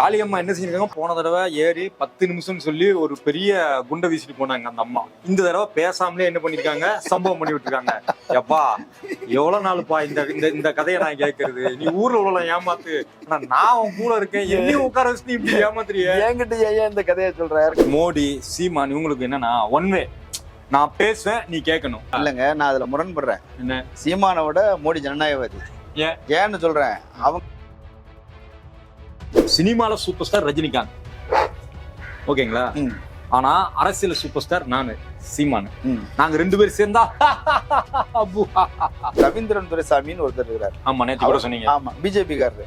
காளியம்மா என்ன செஞ்சிருக்காங்க? போன தடவை ஏறி பத்து நிமிஷம்னு சொல்லி ஒரு பெரிய குண்டை வீசிட்டு போனாங்க அந்த அம்மா. இந்த தடவை பேசாமலே என்ன பண்ணிருக்காங்க? சம்பவம் பண்ணி விட்டுருக்காங்க. எப்பா எவ்வளவு நாளுப்பா இந்த இந்த இந்த கதையை நான் கேட்கறது? நீ ஊர்ல உள்ள ஏமாத்து. ஆனா நான் உன் கூட இருக்கேன். என்னையும் உட்கார வச்சு நீ இப்படி ஏமாத்துறிய? என்கிட்ட ஏன் இந்த கதையை சொல்றாரு? மோடி சீமான் இவங்களுக்கு என்னன்னா ஒன் வே நான் பேசுவேன் நீ கேட்கணும். இல்லைங்க நான் அதுல முரண்படுறேன். என்ன? சீமானை விட மோடி ஜனநாயகவாதி. ஏன்? ஏன்னு சொல்றேன். அவங்க சினிமால சூப்பர் ஸ்டார் ரஜினிகாந்த். ஓகேங்களா? ஆனா அரசியல் சூப்பர் ஸ்டார் நானு சீமான். நாங்க ரெண்டு பேரும் சேர்ந்தா. ரவீந்திரன் துரைசாமின்னு ஒருத்தர் இருக்கிறார். ஆமா நேத்து கூட சொன்னீங்க. ஆமா பிஜேபி காரரு.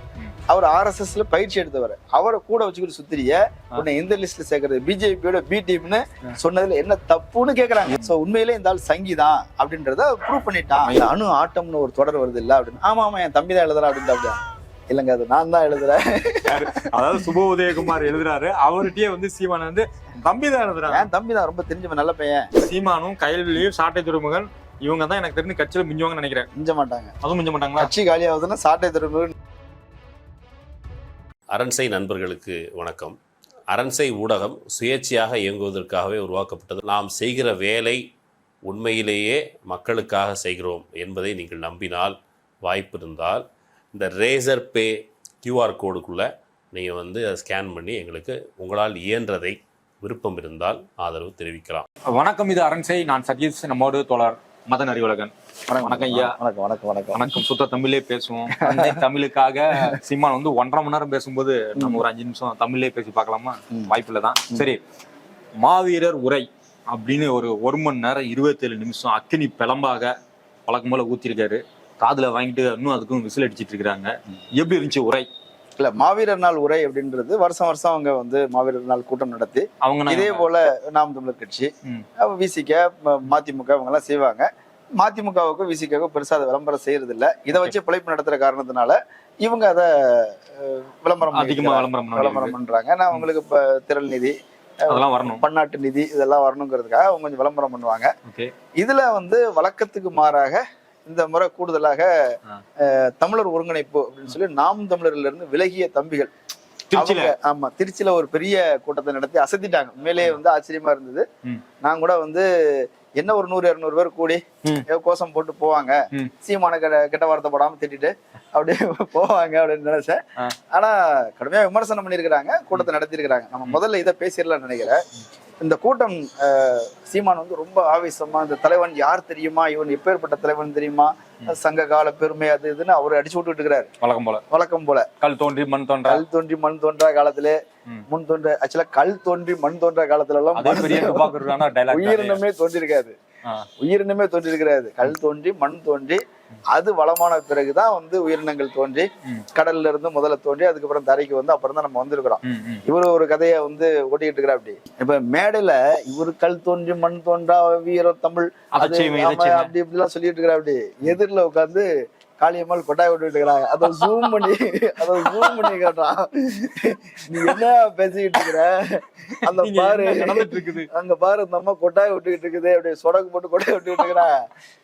அவர் ஆர்எஸ்எஸ்ல பயிற்சி எடுத்தவர். அவரை கூட வச்சுக்கிட்டு சுத்திரிய உன்னை எந்த லிஸ்ட்ல சேர்க்கறது பிஜேபியோட பி டீம்னு சொன்னதுல என்ன தப்புன்னு கேக்குறாங்க. சோ உண்மையிலே இந்த ஆள் சங்கிதான் அப்படின்றத ப்ரூவ் பண்ணிட்டான். அணு ஆட்டம்னு ஒரு தொடர் வருது இல்ல அப்படின்னு. ஆமா ஆமா என் தம்பி தான் எழுதுறான் அப்படின்னு இல்லைங்க அது நான் தான் எழுதுறேன்? அதாவது சுப உதயகுமார் எழுதுறாரு. அவர்கிட்டயே வந்து சீமான் வந்து தம்பி தான் எழுதுறாங்க. என் தம்பி தான்? ரொம்ப தெரிஞ்சவன் நல்ல பையன். சீமானும் கைல்விழியும் சாட்டை துறைமுகன் இவங்க தான் எனக்கு தெரிஞ்சு கட்சியில மிஞ்சுவாங்கன்னு நினைக்கிறேன். மிஞ்ச மாட்டாங்க. அதுவும் மிஞ்ச மாட்டாங்களா? கட்சி காலியாகுதுன்னா சாட்டை திரும்ப அரண்சை நண்பர்களுக்கு வணக்கம். அரண்சை ஊடகம் சுயேட்சையாக இயங்குவதற்காகவே உருவாக்கப்பட்டது. நாம் செய்கிற வேலை உண்மையிலேயே மக்களுக்காக செய்கிறோம் என்பதை நீங்கள் நம்பினால் வாய்ப்பு இருந்தால் இந்த ரேசர் பே கியூஆர் கோடுக்குள்ளே நீங்கள் வந்து அதை ஸ்கேன் பண்ணி எங்களுக்கு உங்களால் இயன்றதை விருப்பம் இருந்தால் ஆதரவு தெரிவிக்கலாம். வணக்கம் இது அரண்சை நான் சதீஷ் நம்மோடு தோழர் மதன் அறிவுலகன் வணக்கம் ஐயா. வணக்கம் வணக்கம் வணக்கம் வணக்கம். சுத்த தமிழே பேசுவோம். அன்னை தமிழுக்காக சீமான் வந்து ஒன்றரை மணி நேரம் பேசும்போது நம்ம ஒரு அஞ்சு நிமிஷம் தமிழ்லே பேசி பார்க்கலாமா? ம். வாய்ப்பில்லை தான். சரி. மாவீரர் உரை அப்படின்னு ஒரு ஒரு மணி நேரம் இருபத்தேழு நிமிஷம் அக்கினி பிளம்பாக வழக்கம் போல ஊத்திருக்காரு காதுல வாங்கிட்டு இன்னும் அதுக்கும் விசில் அடிச்சிட்டு இருக்காங்க எப்படி இருந்துச்சு உரை? இல்ல மாவீரர் நாள் உரை அப்படின்றது வருஷம் வருஷம் அவங்க வந்து மாவீரர் நாள் கூட்டம் நடத்தி அவங்க இதே போல நாம் தமிழர் கட்சி ம். விசிக மதிமுக இவங்க எல்லாம் செய்வாங்க. மதிமுகவுக்கும் விசிகாவுக்கும் பெருசா அதை விளம்பரம் செய்யறது இல்ல இதை வச்சு பிழைப்பு நடத்துற காரணத்தினால இவங்க அதை விளம்பரம் அதிகமா. விளம்பரம் விளம்பரம் பண்றாங்க. நான் அவங்களுக்கு இப்ப திரள் நிதி அதெல்லாம் வரணும். பன்னாட்டு நிதி இதெல்லாம் வரணுங்கிறதுக்காக அவங்க கொஞ்சம் விளம்பரம் பண்ணுவாங்க. இதுல வந்து வழக்கத்துக்கு மாறாக இந்த முறை கூடுதலாக தமிழர் ஒருங்கிணைப்பு அப்படின்னு சொல்லி நாம் தமிழர்ல இருந்து விலகிய தம்பிகள். ஆமா திருச்சியில ஒரு பெரிய கூட்டத்தை நடத்தி அசத்திட்டாங்க. உண்மையிலேயே வந்து ஆச்சரியமா இருந்தது. நான் கூட வந்து என்ன ஒரு நூறு இருநூறு பேர் கூடி கோஷம் போட்டு போவாங்க. சீமான கெட்ட வார்த்தை போடாம திட்டிட்டு அப்படியே போவாங்க அப்படின்னு நினைச்சேன். ஆனா கடுமையா விமர்சனம் பண்ணியிருக்கிறாங்க கூட்டத்தை நடத்தியிருக்கிறாங்க. நம்ம முதல்ல இதை பேசிடலாம்னு நினைக்கிறேன். இந்த கூட்டம் சீமான் வந்து ரொம்ப ஆவேசமா இந்த தலைவன் யார் தெரியுமா? இவன் எப்பேற்பட்ட தலைவன் தெரியுமா? சங்க கால பெருமை அது இதுன்னு அவர் அடிச்சு விட்டுட்டு இருக்கிறாரு. வழக்கம் போல. வழக்கம் போல. கல் தோன்றி மண் தோன்றா. கல் தோன்றி மண் தோன்றா காலத்திலே. முன் தோன்ற ஆக்சுவலா கல் தோன்றி மண் தோன்றா காலத்துல எல்லாம் உயிரினமே தோன்றிருக்காது. உயிரினமே தோன்றிருக்கிறாது. கல் தோன்றி மண் தோன்றி அது வளமான பிறகுதான் வந்து உயிரினங்கள் தோன்றி. கடல்ல இருந்து முதல்ல தோன்றி அதுக்கப்புறம் தரைக்கு வந்து அப்புறம் தான் நம்ம வந்திருக்கிறோம் இவரு ஒரு கதையை வந்து ஓட்டிக்கிட்டு இருக்கிறா அப்படி இப்ப மேடையில இவரு கல் தோன்றி மண் தோன்றா வீர தமிழ். அப்படி இப்படி எல்லாம் சொல்லிட்டு இருக்கிறா அப்படி எதிரில உட்காந்து காளியம்மாள் கொட்டாய் விட்டுட்டு இருக்கிறாங்க அதை ஜூம் பண்ணி அதை ஜூம் பண்ணி காட்டுறான் நீ என்ன பேசிக்கிட்டு இருக்கிற? அந்த பாரு நடந்துட்டு இருக்குது? அங்க பாரு இந்த அம்மா கொட்டாய் விட்டுக்கிட்டு இருக்குது. அப்படியே சொடக்கு போட்டு கொட்டாய் விட்டுக்கிட்டு இருக்கிறாங்க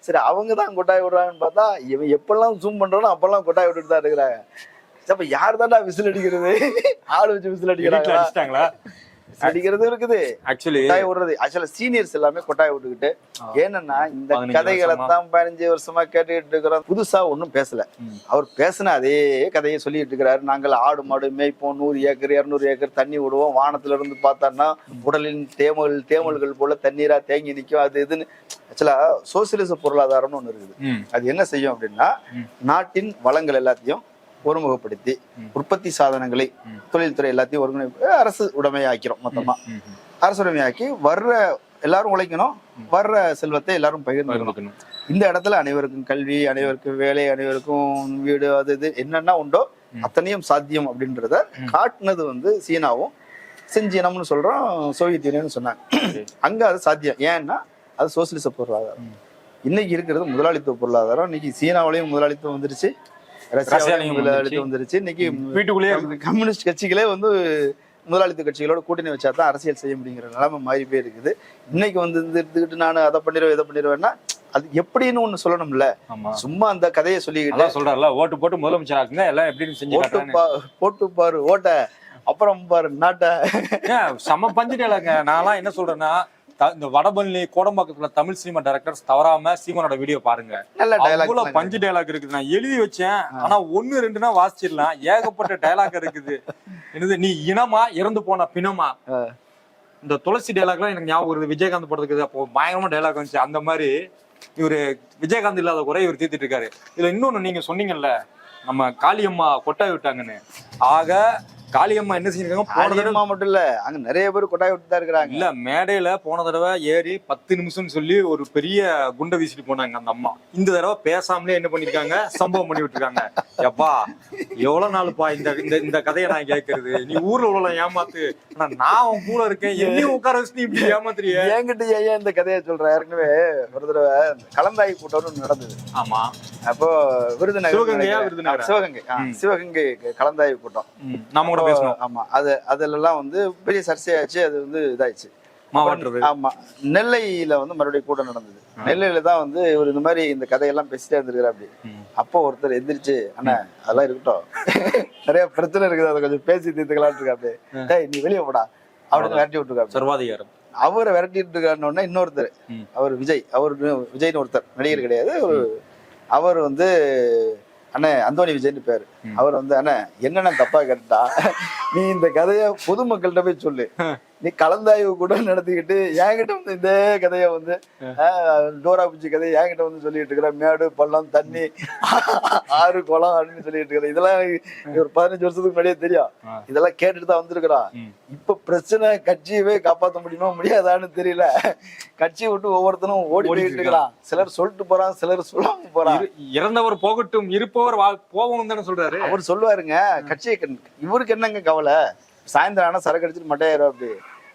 சரி அவங்க தான் கொட்டாய் விடுறாங்கன்னு பார்த்தா இவன் எப்பெல்லாம் ஜூம் பண்றானோ அப்பெல்லாம் கொட்டாய் விட்டுட்டு தான் இருக்கிறாங்க. அப்ப யார் தான்டா விசில் அடிக்கிறது? ஆள் வச்சு விசில் அடிக்கிறாங்களா? அடிக்கிறது இருக்குது. ஆக்சுவலி கொட்டாய் விடுறது ஆக்சுவலா சீனியர்ஸ் எல்லாமே கொட்டாய் விட்டுக்கிட்டு ஏன்னா இந்த கதைகளை. தான் பதினஞ்சு வருஷமா கேட்டுக்கிட்டு இருக்கிறோம். புதுசா ஒண்ணும் பேசல. அவர் பேசின அதே கதையை சொல்லிட்டு இருக்கிறாரு. நாங்கள் ஆடு மாடு மேய்ப்போம். நூறு ஏக்கர் இருநூறு ஏக்கர் தண்ணி விடுவோம். வானத்துல இருந்து பார்த்தோம்னா உடலின் தேமல் தேமல்கள் போல தண்ணீரா தேங்கி நிற்கும் அது இதுன்னு ஆக்சுவலா சோசியலிச பொருளாதாரம்னு ஒண்ணு இருக்குது. அது என்ன செய்யும் அப்படின்னா. நாட்டின் வளங்கள் எல்லாத்தையும் ஒருமுகப்படுத்தி. உற்பத்தி சாதனங்களை. தொழில்துறை எல்லாத்தையும் ஒருங்கிணைப்பு அரசு உடைமையாக்கிறோம் மொத்தமா அரசு உடைமையாக்கி வர்ற எல்லாரும் உழைக்கணும் வர்ற செல்வத்தை எல்லாரும் பகிர்ந்துக்கணும் இந்த இடத்துல அனைவருக்கும் கல்வி அனைவருக்கும் வேலை அனைவருக்கும் வீடு அது இது என்னென்ன உண்டோ. அத்தனையும் சாத்தியம் அப்படின்றத. காட்டுனது வந்து சீனாவும் செஞ்சீனம்னு சொல்றோம் சோவியத் யூனியன் சொன்னாங்க. அங்க அது சாத்தியம் ஏன்னா அது சோசியலிச பொருளாதாரம். இன்னைக்கு இருக்கிறது முதலாளித்துவ பொருளாதாரம் இன்னைக்கு சீனாவிலையும் முதலாளித்துவம் வந்துருச்சு ரஷ்யாலையும் வந்துருச்சு. இன்னைக்கு வீட்டுக்குள்ளேயே கம்- கம்யூனிஸ்ட் கட்சிகளே வந்து முதலாளித்துவ கட்சிகளோட கூட்டணி வச்சா தான் அரசியல் செய்ய முடியுங்கிற நிலைமை மாறி போய் இருக்குது. இன்னைக்கு வந்து இந்த எடுத்துக்கிட்டு நான் அதை பண்ணிடுவேன் இதை பண்ணிடுவேன்னா அது எப்படின்னு ஒண்ணு சொல்லணும்ல. சும்மா அந்த கதையை சொல்லிக்கிட்டு சொல்றாருல ஓட்டு போட்டு முதலமைச்சர் ஆக்குங்க எல்லாம் எப்படின்னு செஞ்சு ஓட்டு போட்டு பாரு ஓட்ட அப்புறம் பாரு நாட்டை. செம பஞ்சு நான்லாம் என்ன சொல்றேன்னா இந்த வடபழனி கோடம்பாக்கத்துல தமிழ் சினிமா டைரக்டர்ஸ் தவறாம சீமனோட வீடியோ பாருங்க. டைலாக் பஞ்சு டயலாக் இருக்குது. நான் எழுதி வச்சேன். ஆனா ஒண்ணு ரெண்டுனா வாசிச்சிடலாம். ஏகப்பட்ட டயலாக் இருக்குது. என்னது நீ இனமா இறந்து போன பிணமா? இந்த துளசி டயலாக்லாம் எனக்கு ஞாபகம் வருது. விஜயகாந்த் படத்துக்கு அப்போ பயங்கரமா டயலாக் வந்துச்சு. அந்த மாதிரி இவரு விஜயகாந்த் இல்லாத குறை இவர் தீர்த்துட்டு இருக்காரு. இதுல இன்னொன்னு நீங்க சொன்னீங்கல்ல நம்ம காளியம்மா கொட்டாய் விட்டாங்கன்னு. ஆக காளியம்மா என்ன செஞ்சிருக்காங்க? போன தடவை மட்டும் இல்ல அங்க நிறைய பேர் கொட்டாய் விட்டு தான் இருக்கிறாங்க. இல்ல மேடையில போன தடவை ஏறி பத்து நிமிஷம்னு சொல்லி ஒரு பெரிய குண்டை வீசிட்டு போனாங்க அந்த அம்மா. இந்த தடவை பேசாமலே என்ன பண்ணிருக்காங்க? சம்பவம் பண்ணி விட்டுருக்காங்க. எப்பா எவ்வளவு நாளுப்பா இந்த இந்த இந்த கதையை நான் கேட்கறது? நீ ஊர்ல உள்ள ஏமாத்து. ஆனா நான் உன் கூட இருக்கேன். என்னையும் உட்கார வச்சு நீ இப்படி ஏமாத்துறிய? என்கிட்ட ஏன் இந்த கதையை சொல்ற? ஏற்கனவே ஒரு தடவை கலந்தாய் கூட்டம் ஒண்ணு நடந்தது. ஆமா. அப்போ விருதுநகர் சிவகங்கை. ம். சிவகங்கை கலந்தாய் கூட்டம். ம், நாம கூட பேசணும். ஆமா அது அதுலலாம் வந்து பெரிய சர்ச்சையாச்சு அது வந்து இதாயிடுச்சு. மாவட்டது ஆமா நெல்லையில வந்து மறுபடியும் கூட்டம் நடந்தது. நெல்லையில தான் வந்து இவர் இந்த மாதிரி இந்த கதையெல்லாம் பேசிட்டே இருந்திருக்காரு அப்படி. அப்போ ஒருத்தர் எந்திரிச்சு அண்ணா அதெல்லாம் இருக்கட்டும். நிறைய பிரச்சனை இருக்குது அதை கொஞ்சம் பேசி தீர்த்துக்கலாம்னு இருக்கா அப்படியே டேய் நீ வெளியே போடா. அப்படின்னு விரட்டி விட்டுருக்காரு சர்வாதிகாரம். அவரை விரட்டிட்டு இருக்காருன்னு இன்னொருத்தர். அவர் விஜய் அவர் விஜய்னு ஒருத்தர். நடிகர் கிடையாது ஒரு அவர் வந்து அண்ணே அந்தோனி விஜய்னு பேரு. அவர் வந்து அண்ணே என்னென்ன தப்பா கேட்டா நீ இந்த கதைய பொதுமக்கள்கிட்ட போய் சொல்லு. நீ கலந்தாய்வு கூட நடத்திக்கிட்டு என்கிட்ட வந்து இந்த கதைய வந்து ஆஹ், டோரா பூச்சி கதையை என்கிட்ட வந்து சொல்லிட்டு இருக்கிற மேடு பள்ளம் தண்ணி ஆறு குளம் அப்படின்னு சொல்லிட்டு இருக்கிற இதெல்லாம் ஒரு பதினஞ்சு வருஷத்துக்கு முன்னாடியே தெரியும். இதெல்லாம் கேட்டுட்டு தான் வந்திருக்கிறான். இப்ப பிரச்சனை கட்சியவே காப்பாத்த முடியுமா முடியாதான்னு தெரியல. கட்சியை விட்டு ஒவ்வொருத்தனும் ஓடி போயிட்டு இருக்கிறான். சிலர் சொல்லிட்டு போறான் சிலர் சொல்லாம போறான். இறந்தவர் போகட்டும் இருப்பவர் போவோம் தானே சொல்றாரு. அவர் சொல்லுவாருங்க கட்சியை இவருக்கு என்னங்க கவலை? சாயந்தரம் ஆனா சரக்கு அடிச்சுட்டு மட்டையாயிரும் அப்படி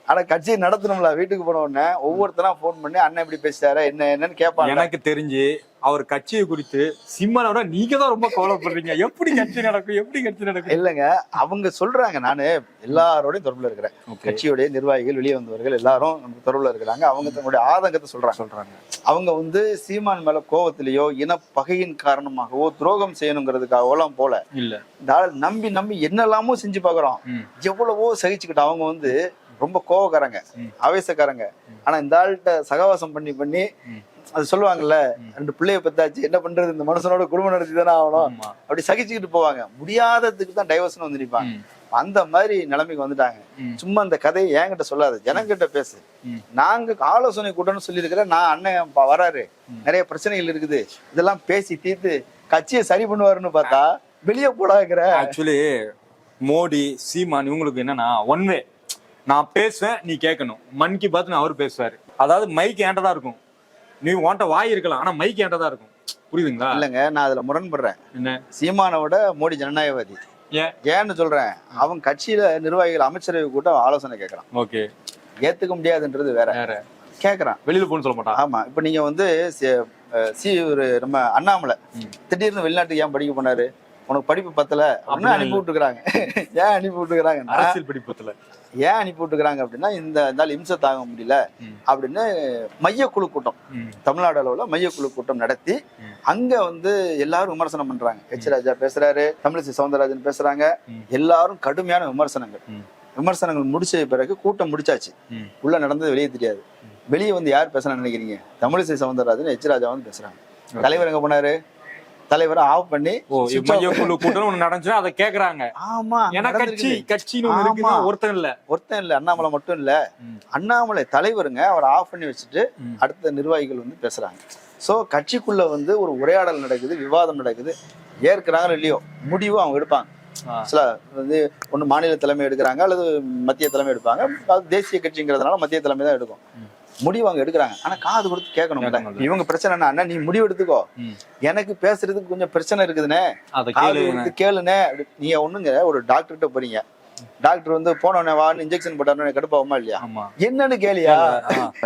ஆனா கட்சியை நடத்தணும்ல வீட்டுக்கு போன உடனே ஒவ்வொருத்தரா ஃபோன் பண்ணி அண்ணன் இப்படி பேசிட்டாரு என்ன என்னன்னு கேட்பாங்க எனக்கு தெரிஞ்சு அவர் கட்சியை குறித்து சிம்மனோட நீங்க தான் ரொம்ப கவலைப்படுறீங்க. எப்படி கட்சி நடக்கும் எப்படி கட்சி நடக்கும்? இல்லைங்க அவங்க சொல்றாங்க. நானு எல்லாரோடையும் தொடர்புல இருக்கிறேன். கட்சியுடைய நிர்வாகிகள் வெளியே வந்தவர்கள் எல்லாரும் நமக்கு தொடர்புல இருக்கிறாங்க. அவங்க தங்களுடைய ஆதங்கத்தை சொல்றாங்க. சொல்றாங்க. அவங்க வந்து சீமான் மேல கோவத்திலேயோ இன பகையின் காரணமாகவோ துரோகம் செய்யணுங்கிறதுக்காகவெல்லாம் போல இல்ல. நம்பி நம்பி என்னெல்லாமோ செஞ்சு பாக்குறோம். எவ்வளவோ சகிச்சுக்கிட்டு அவங்க வந்து ரொம்ப கோவக்காரங்க. ஆவேசக்காரங்க. ஆனா இந்த ஆள்கிட்ட சகவாசம் பண்ணி பண்ணி. அது சொல்லுவாங்கல்ல ரெண்டு பிள்ளைய பெத்தாச்சு என்ன பண்றது? இந்த மனுஷனோட குடும்பம் நடத்தி தானே ஆகணும். அப்படி சகிச்சுக்கிட்டு போவாங்க. முடியாததுக்கு தான் டைவர்ஸ்னு வந்து நிற்பாங்க. அந்த மாதிரி நிலைமைக்கு வந்துட்டாங்க. சும்மா அந்த கதையை என்கிட்ட சொல்லாத ஜனங்கிட்ட பேசு. நாங்க ஆலோசனை கூட்டம்னு சொல்லியிருக்கிறேன் நான் அண்ணன் வராரு. நிறைய பிரச்சனைகள் இருக்குது. இதெல்லாம் பேசி தீர்த்து கட்சியை சரி பண்ணுவாருன்னு பார்த்தா வெளியே போடாங்கிற ஆக்சுவலி மோடி சீமான் இவங்களுக்கு என்னன்னா ஒன் வே நான் பேசுவேன் நீ கேட்கணும். மன் கி பாத்னு அவர் பேசுவாரு. அதாவது மைக் ஏன்டா தான் இருக்கும்? நீ உன்ட்ட வாய் இருக்கலாம் ஆனா மைக் ஏன்டா தான் இருக்கும்? புரியுதுங்களா? இல்லைங்க நான் அதுல முரண்படுறேன். என்ன? சீமானை விட மோடி ஜனநாயகவாதி. ஏன்? ஏன்னு சொல்றேன் அவன் கட்சியில நிர்வாகிகள் அமைச்சரவை கூட்டம் ஆலோசனை கேட்கறான் ஓகே. ஏத்துக்க முடியாதுன்றது வேற. வேற. கேட்கறான். வெளியில போன்னு சொல்ல மாட்டான். ஆமா இப்ப நீங்க வந்து சி- ஒரு நம்ம அண்ணாமலை. திடீர்னு வெளிநாட்டுக்கு ஏன் படிக்க போனாரு? உனக்கு படிப்பு பத்தல? அப்படின்னு அனுப்பி விட்டுக்கிறாங்க ஏன் அனுப்பி விட்டுக்கிறாங்கன்னா அரசியல் படிப்பத்துல ஏன் அனுப்பி விட்டுக்கிறாங்க அப்படின்னா இந்த ஆள் இம்சை தாங்க முடியல. அப்படின்னு மையக்குழு கூட்டம். தமிழ்நாடு அளவுல மையக்குழு கூட்டம் நடத்தி. அங்க வந்து எல்லாரும் விமர்சனம் பண்றாங்க எச் ராஜா பேசுறாரு தமிழிசை சவுந்தரராஜன் பேசுறாங்க ம். எல்லாரும் கடுமையான விமர்சனங்கள். விமர்சனங்கள் முடிச்ச பிறகு கூட்டம் முடிச்சாச்சு. உள்ள நடந்தது வெளியே தெரியாது வெளியே வந்து யார் பேசுறான்னு நினைக்கிறீங்க தமிழிசை சவுந்தரராஜன் எச் ராஜா வந்து பேசுறாங்க தலைவர் எங்க போனாரு தலைவரை ஆஃப் பண்ணி குழு கூட்டம் ஒண்ணு நடந்துச்சுன்னா அதை கேக்குறாங்க ஆமா ஏன்னா கட்சி. கட்சின்னு ஒண்ணு. ஒருத்தன் இல்ல ஒருத்தன் இல்ல அண்ணாமலை மட்டும் இல்ல. அண்ணாமலை தலைவருங்க அவரை ஆஃப் பண்ணி வச்சுட்டு. அடுத்த நிர்வாகிகள் வந்து பேசுறாங்க சோ கட்சிக்குள்ள வந்து ஒரு உரையாடல் நடக்குது விவாதம் நடக்குது ஏற்கிறாங்களோ இல்லையோ முடிவு அவங்க எடுப்பாங்க. சில வந்து ஒண்ணு மாநில தலைமை எடுக்கிறாங்க அல்லது மத்திய தலைமை எடுப்பாங்க அது தேசிய கட்சிங்கிறதுனால மத்திய தலைமை தான் எடுக்கும். முடிவு அவங்க எடுக்கிறாங்க. ஆனா காது கொடுத்து கேட்கணும்ல. இவங்க பிரச்சனை என்ன? அண்ணா நீ முடிவு எடுத்துக்கோ. எனக்கு பேசுறதுக்கு கொஞ்சம் பிரச்சனை இருக்குதுண்ணே. காது கொடுத்து கேளுண்ணே. நீங்க ஒண்ணுங்க ஒரு டாக்டர்கிட்ட போறீங்க. டாக்டர் வந்து போனோடனே வான்னு இன்ஜெக்ஷன் போட்டாருன்னு கடுப்பாகுமா இல்லையா? என்னன்னு கேளியா.